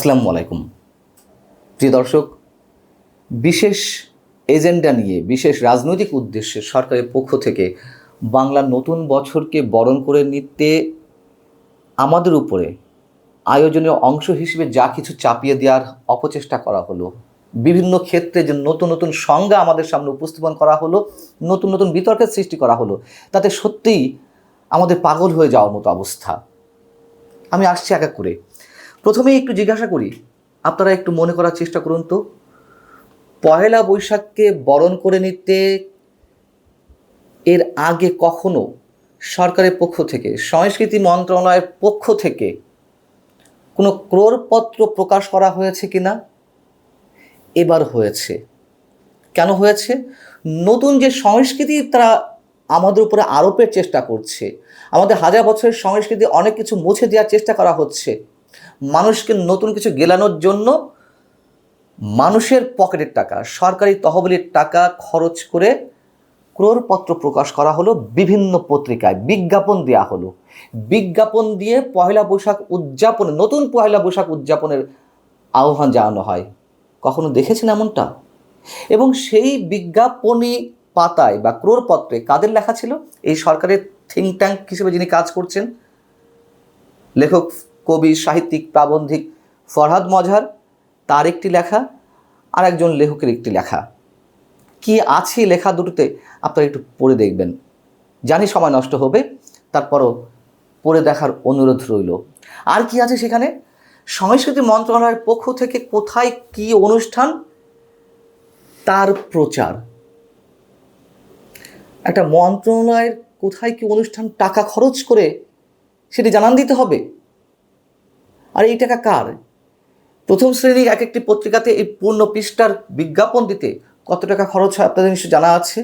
আসসালামু আলাইকুম। প্রিয় দর্শক, বিশেষ এজেন্ডা নিয়ে, বিশেষ রাজনৈতিক উদ্দেশ্যে সরকারের পক্ষ থেকে বাংলার নতুন বছরকে বরণ করে নিতে আমাদের উপরে আয়োজনীয় অংশ হিসেবে যা কিছু চাপিয়ে দেওয়ার অপচেষ্টা করা হলো। বিভিন্ন ক্ষেত্রে যে নতুন নতুন সংজ্ঞা আমাদের সামনে উপস্থাপন করা হলো, নতুন নতুন বিতর্কের সৃষ্টি করা হলো, তাতে সত্যিই আমাদের পাগল হয়ে যাওয়ার মতো অবস্থা। আমি আসছি এক এক করে। প্রথমেই একটু জিজ্ঞাসা করি, আপনারা একটু মনে করার চেষ্টা করুন তো। পহেলা বৈশাখকে বরণ করে নিতে এর আগে কখনো সরকারের পক্ষ থেকে, সংস্কৃতি মন্ত্রণালয়ের পক্ষ থেকে কোনো ক্রোরপত্র প্রকাশ করা হয়েছে কি না এবার হয়েছে। কেন হয়েছে? নতুন যে সংস্কৃতি তারা আমাদের উপরে আরোপের চেষ্টা করছে। আমাদের হাজার বছরের সংস্কৃতি অনেক কিছু মুছে দেওয়ার চেষ্টা করা হচ্ছে। মানুষকে নতুন কিছু গেলানোর জন্য মানুষের পকেটের টাকা, সরকারি তহবিলের টাকা খরচ করে ক্রোরপত্র প্রকাশ করা হলো বিভিন্ন পত্রিকায়। বিজ্ঞাপন দেওয়া হলো। বিজ্ঞাপন দিয়ে পয়লা বৈশাখ উদযাপনে, নতুন পয়লা বৈশাখ উদযাপনের আহ্বান জানানো হয়। কখনো দেখেছেন এমনটা? এবং সেই বিজ্ঞাপনী পাতায় বা ক্রোরপত্রে কাদের লেখা ছিল? এই সরকারের থিঙ্ক ট্যাঙ্ক হিসেবে যিনি কাজ করছেন, লেখক কবি সাহিত্যিক প্রাবন্ধিক ফরহাদ মজহার, তার একটি লেখা আর একজন লেখকের একটি লেখা। কি আছে লেখা দুটোতে? আপনারা একটু পড়ে দেখবেন। জানি সময় নষ্ট হবে, তারপরও পড়ে দেখার অনুরোধ রইল। আর কি আছে সেখানে? সংস্কৃতি মন্ত্রণালয়ের পক্ষ থেকে কোথায় কি অনুষ্ঠান? তার প্রচার। একটা মন্ত্রণালয়ের কোথায় কি অনুষ্ঠান টাকা খরচ করে সেটি জানান দিতে হবে। আর এই টাকা কার? প্রথম শ্রেণির এক একটি পত্রিকাতে এই পূর্ণ পৃষ্ঠার বিজ্ঞাপন দিতে কত টাকা খরচ হয় আপনাদের নিশ্চয় জানা আছে?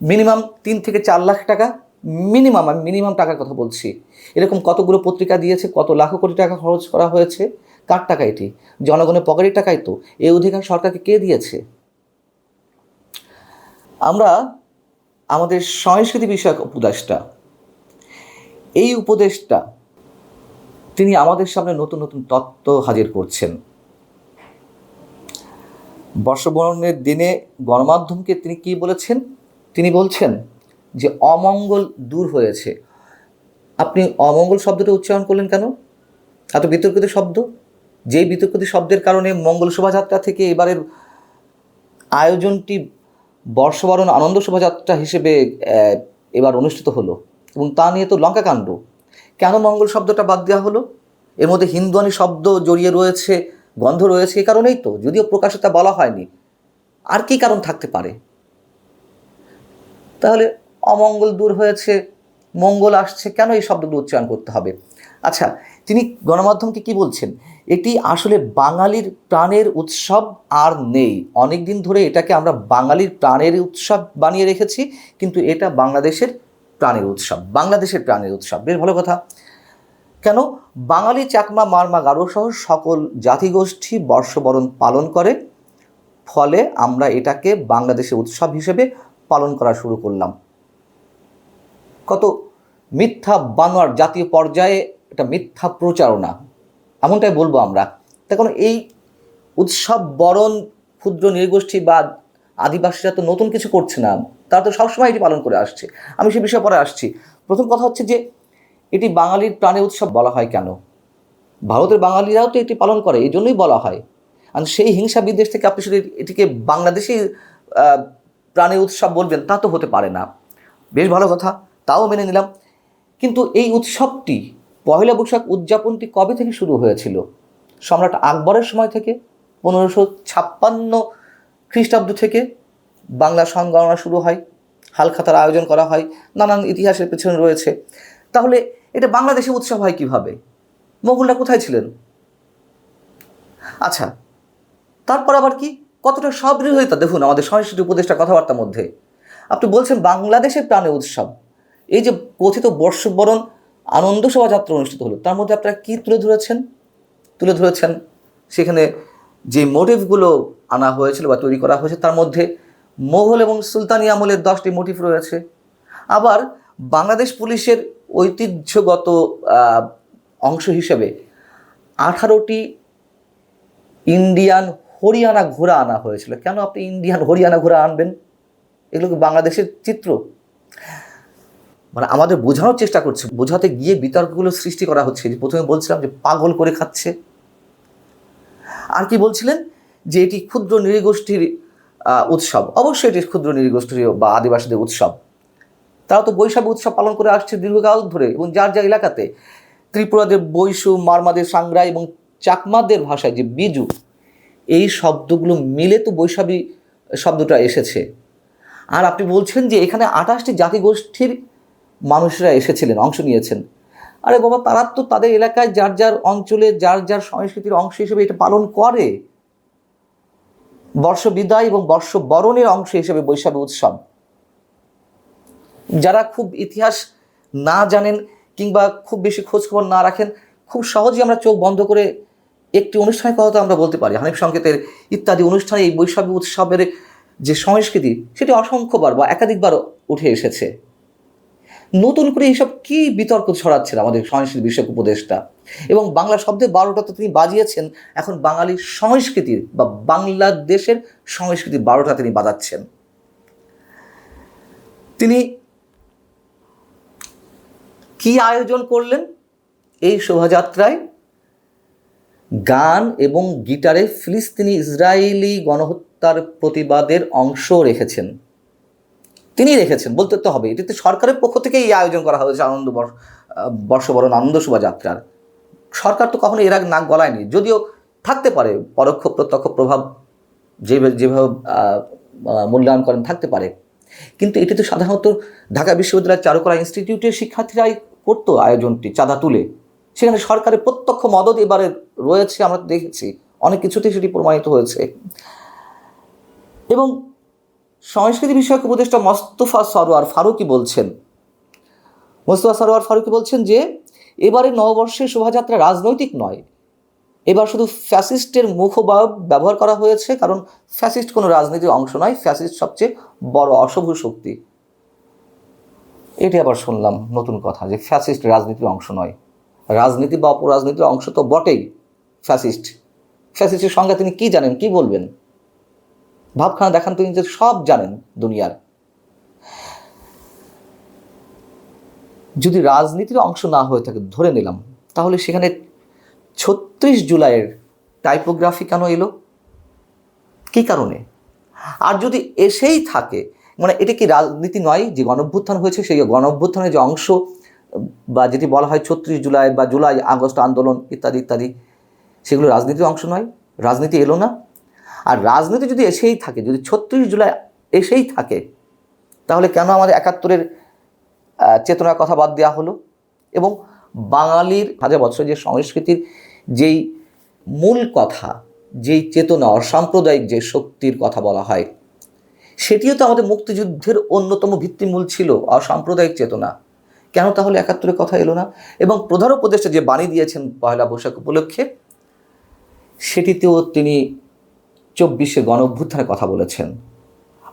মিনিমাম তিন থেকে চার লাখ টাকা, মিনিমাম, আমি মিনিমাম টাকার কথা বলছি। এরকম কতগুলো পত্রিকা দিয়েছে, কত লাখ কোটি টাকা খরচ করা হয়েছে? কার টাকা এটি? জনগণের পকেটের টাকাই তো। এই অধিকার সরকারকে কে দিয়েছে? আমরা আমাদের সংস্কৃতি বিষয়ক উপদেশটা এই উপদেশটা তিনি আমাদের সামনে নতুন নতুন তত্ত্ব হাজির করছেন। বর্ষবরণের দিনে গণমাধ্যমকে তিনি কি বলেছেন? তিনি বলছেন যে অমঙ্গল দূর হয়েছে। আপনি অমঙ্গল শব্দটা উচ্চারণ করলেন কেন? এত বিতর্কিত শব্দ? যেই বিতর্কিত শব্দের কারণে মঙ্গল শোভাযাত্রা থেকে এবারের আয়োজনটি বর্ষবরণ আনন্দ শোভাযাত্রা হিসেবে এবার অনুষ্ঠিত হলো এবং তা নিয়ে তো লঙ্কাকাণ্ড। কেন মঙ্গল শব্দটা বাদ দেওয়া হলো? এর মধ্যে হিন্দুয়ানি শব্দ জড়িয়ে রয়েছে, গন্ধ রয়েছে এই কারণেই তো, যদিও প্রকাশে তা বলা হয়নি। আর কি কারণ থাকতে পারে? তাহলে অমঙ্গল দূর হয়েছে, মঙ্গল আসছে, কেন এই শব্দগুলো উচ্চারণ করতে হবে? আচ্ছা তিনি গণমাধ্যমকে কি বলছেন? এটি আসলে বাঙালির প্রাণের উৎসব আর নেই। অনেক দিন ধরে এটাকে আমরা বাঙালির প্রাণের উৎসব বানিয়ে রেখেছি, কিন্তু এটা বাংলাদেশের প্রাণের উৎসব, বাংলাদেশের প্রাণের উৎসব। বেশ ভালো কথা। কেন? বাঙালি চাকমা, মারমা, গারো সহ সকল জাতিগোষ্ঠী বর্ষবরণ পালন করে। ফলে আমরা এটাকে বাংলাদেশের উৎসব হিসেবে পালন করা শুরু করলাম। কত মিথ্যা বানোয়ার জাতীয় পর্যায়ে এটা মিথ্যা প্রচারণা। এমনটাই বলব আমরা। তখন এই উৎসব বরণ, ক্ষুদ্র নৃগোষ্ঠী বা আদিবাসীরা তো নতুন কিছু করছে না? তারা তো সবসময় এটি পালন করে আসছে। আমি সে বিষয়ে পরে আসছি। প্রথম কথা হচ্ছে যে, এটি বাঙালির প্রাণে উৎসব বলা হয় কেন? ভারতের বাঙালিরাও তো এটি পালন করে এই জন্যই বলা হয়। আর সেই হিংসা বিদ্বেষ থেকে আপনি শুধু এটিকে বাংলাদেশি প্রাণে উৎসব বলবেন, তা তো হতে পারে না। বেশ ভালো কথা, তাও মেনে নিলাম। কিন্তু এই উৎসবটি পয়লা বৈশাখ উদযাপনটি কবে থেকে শুরু হয়েছিল? সম্রাট আকবরের সময় থেকে, পনেরোশো ছাপ্পান্ন খ্রিস্টাব্দ থেকে বাংলা সংগণনা শুরু হয়, হালখাতার আয়োজন করা হয়, নানান ইতিহাসের পেছনে রয়েছে। তাহলে এটা বাংলাদেশে উৎসব হয় কীভাবে? মোগলরা কোথায় ছিলেন? আচ্ছা তারপর আবার কি? কতটা সবৃহতা দেখুন আমাদের সংস্কৃতি উপদেষ্টা কথাবার্তার মধ্যে। আপনি বলছেন বাংলাদেশের প্রাণে উৎসব। এই যে কথিত বর্ষবরণ আনন্দ শোভাযাত্রা অনুষ্ঠিত হলো, তার মধ্যে আপনারা কী তুলে ধরেছেন? তুলে ধরেছেন সেখানে যে মোটিভগুলো আনা হয়েছিল বা তৈরি করা হয়েছে, তার মধ্যে মোগল এবং সুলতানি আমলের দশটি মোটিভ রয়েছে। আবার বাংলাদেশ পুলিশের ঐতিহ্যগত অংশ হিসেবে আঠারোটি ইন্ডিয়ান হরিয়ানা ঘোড়া আনা হয়েছিল। কেন আপনি ইন্ডিয়ান হরিয়ানা ঘোড়া আনবেন? এগুলো বাংলাদেশের চিত্র? মানে আমাদের বোঝানোর চেষ্টা করছে। বোঝাতে গিয়ে বিতর্কগুলো সৃষ্টি করা হচ্ছে। যে প্রথমে বলছিলাম যে পাগল করে খাচ্ছে। আর কি বলছিলেন? যে এটি ক্ষুদ্র নৃগোষ্ঠীর উৎসব। অবশ্যই এটি ক্ষুদ্র নৃগোষ্ঠীর বা আদিবাসীদের উৎসব। তারা তো বৈশাখী উৎসব পালন করে আসছে দীর্ঘকাল ধরে এবং যার যার এলাকাতে ত্রিপুরাদের বৈশু, মারমাদের সাংগ্রাই এবং চাকমাদের ভাষায় যে বিজু, এই শব্দগুলো মিলে তো বৈশাখী শব্দটা এসেছে। আর আপনি বলছেন যে এখানে আঠাশটি জাতিগোষ্ঠীর মানুষরা এসেছিলেন, অংশ নিয়েছেন। আরে বাবা, তারা তো তাদের এলাকায় যার যার অঞ্চলে, যার যার সংস্কৃতির অংশ হিসেবে এটা পালন করে। বর্ষ বিদায় এবং বর্ষ বরণের অংশ হিসেবে বৈশাখী উৎসব। যারা খুব ইতিহাস না জানেন কিংবা খুব বেশি খোঁজখবর না রাখেন, খুব সহজেই আমরা চোখ বন্ধ করে একটি অনুষ্ঠানের কথা তো আমরা বলতে পারি। হানিফ সংকেতের ইত্যাদি অনুষ্ঠানে এই বৈশাখী উৎসবের যে সংস্কৃতি, সেটি অসংখ্যবার বা একাধিকবার উঠে এসেছে। নতুন করে এইসব কি বিতর্ক ছড়াচ্ছেন আমাদের সংস্কৃতি বিষয়ক উপদেষ্টা? এবং বাংলা শব্দের বারোটা তো তিনি বাজিয়েছেন, এখন বাঙালির সংস্কৃতির বা বাংলাদেশের সংস্কৃতির বারোটা তিনি বাজাচ্ছেন। তিনি কি আয়োজন করলেন এই শোভাযাত্রায়? গান এবং গিটারে ফিলিস্তিনি ইসরায়েলি গণহত্যার প্রতিবাদের অংশ রেখেছেন। তিনি রেখেছেন, বলতে তো হবে এটি তো সরকারের পক্ষ থেকে এই আয়োজন করা হয়েছে আনন্দ বর্ষবরণ, আনন্দ শোভাযাত্রার। সরকার তো কখনো এর আগে নাক গলায়নি, যদিও থাকতে পারে, পরোক্ষ প্রত্যক্ষ প্রভাব যেভাবে যেভাবে মূল্যায়ন করেন, থাকতে পারে। কিন্তু এটি তো সাধারণত ঢাকা বিশ্ববিদ্যালয়ের চারুকলা ইনস্টিটিউটের শিক্ষার্থীরাই করতো আয়োজনটি, চাঁদা তুলে। সেখানে সরকারের প্রত্যক্ষ মদত এবারে রয়েছে, আমরা দেখেছি। অনেক কিছুতেই সেটি প্রমাণিত হয়েছে। এবং সংস্কৃতি বিষয়ক উপদেষ্টা মোস্তফা সরোয়ার ফারুকি বলছেন, মোস্তফা সরোয়ার ফারুকি বলছেন যে এবারে নববর্ষের শোভাযাত্রা রাজনৈতিক নয়। এবার শুধু ফ্যাসিস্টের মুখবাব ব্যবহার করা হয়েছে, কারণ ফ্যাসিস্ট কোনো রাজনীতির অংশ নয়, ফ্যাসিস্ট সবচেয়ে বড় অশুভ শক্তি। এটি আবার শুনলাম নতুন কথা যে, ফ্যাসিস্ট রাজনীতির অংশ নয়। রাজনীতি বা অপরাজনীতির অংশ তো বটেই ফ্যাসিস্ট। ফ্যাসিস্টের সঙ্গে তিনি কি জানেন, কি বলবেন? ভাবখানা দেখান তিনি যে সব জানেন দুনিয়ার। যদি রাজনীতির অংশ না হয়ে থাকে, ধরে নিলাম, তাহলে সেখানে ছত্রিশ জুলাইয়ের টাইপোগ্রাফি কেন এলো? কি কারণে? আর যদি এসেই থাকে মানে এটা কি রাজনীতি নয় যে গণভ্যুত্থান হয়েছে, সেই গণভ্যুত্থানের যে অংশ, বা যেটি বলা হয় ছত্রিশ জুলাই বা জুলাই আগস্ট আন্দোলন ইত্যাদি ইত্যাদি, সেগুলো রাজনীতির অংশ নয়। রাজনীতি এলো না। আর রাজনীতি যদি এসেই থাকে, যদি ছত্রিশ জুলাই এসেই থাকে, তাহলে কেন আমাদের একাত্তরের চেতনার কথা বাদ দেওয়া হলো? এবং বাঙালির, হাজার বছর যে সংস্কৃতির যেই মূল কথা, যেই চেতনা, অসাম্প্রদায়িক যে শক্তির কথা বলা হয়, সেটিও তো আমাদের মুক্তিযুদ্ধের অন্যতম ভিত্তিমূল ছিল, অসাম্প্রদায়িক চেতনা। কেন তাহলে একাত্তরের কথা এলো না? এবং প্রধান উপদেষ্টা যে বাণী দিয়েছেন পয়লা বৈশাখ উপলক্ষে, সেটিতেও তিনি চব্বিশে গণ অভ্যুত্থানের কথা বলেছেন।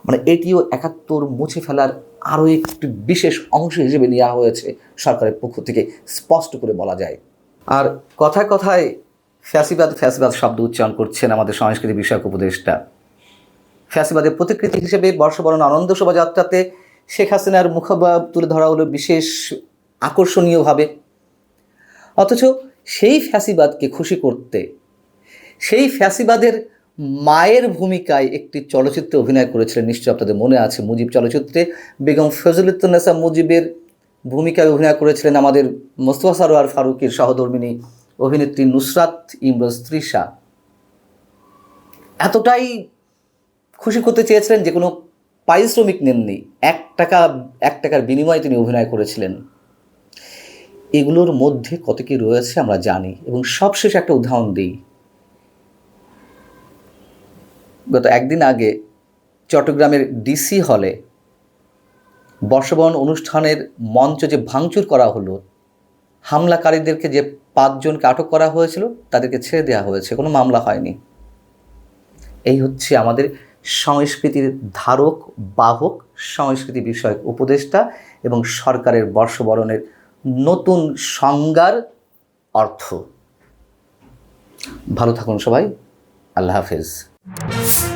মানে এটিও একাত্তর মুছে ফেলার আরও একটি বিশেষ অংশ হিসেবে নেওয়া হয়েছে সরকারের পক্ষ থেকে, স্পষ্ট করে বলা যায়। আর কথায় কথায় ফ্যাসিবাদ ফ্যাসিবাদ শব্দ উচ্চারণ করছেন আমাদের সংস্কৃতি বিষয়ক উপদেষ্টা। ফ্যাসিবাদের প্রতিকৃতি হিসেবে বর্ষবরণ আনন্দ শোভাযাত্রাতে শেখ হাসিনার মুখভাব তুলে ধরা হলো বিশেষ আকর্ষণীয়ভাবে। অথচ সেই ফ্যাসিবাদকে খুশি করতে, সেই ফ্যাসিবাদের মায়ের ভূমিকায় একটি চলচ্চিত্রে অভিনয় করেছিলেন। নিশ্চয় আপনাদের মনে আছে মুজিব চলচ্চিত্রে। বেগম ফজলুদ্দিনেসা মুজিবের ভূমিকায় অভিনয় করেছিলেন আমাদের মোস্তফা সারোয়ার ফারুকের সহধর্মিনী অভিনেত্রী নুসরাত ইমরোজ তৃষা। এতটাই খুশি করতে চেয়েছিলেন যে কোনো পারিশ্রমিক নেননি। এক টাকা, এক টাকার বিনিময়ে তিনি অভিনয় করেছিলেন। এগুলোর মধ্যে কত কী রয়েছে আমরা জানি এবং সবশেষ একটা উদাহরণ দিই। গত একদিন আগে চট্টগ্রামের ডিসি হলে বর্ষবরণ অনুষ্ঠানের মঞ্চ যে ভাঙচুর করা হলো, হামলাকারীদেরকে যে পাঁচজনকে আটক করা হয়েছিল, তাদেরকে ছেড়ে দেওয়া হয়েছে, কোনো মামলা হয়নি। এই হচ্ছে আমাদের সংস্কৃতির ধারক, বাহক, সংস্কৃতি বিষয়ক উপদেষ্টা এবং সরকারের বর্ষবরণের নতুন সংজ্ঞার অর্থ। ভালো থাকুন সবাই, আল্লাহ হাফেজ। you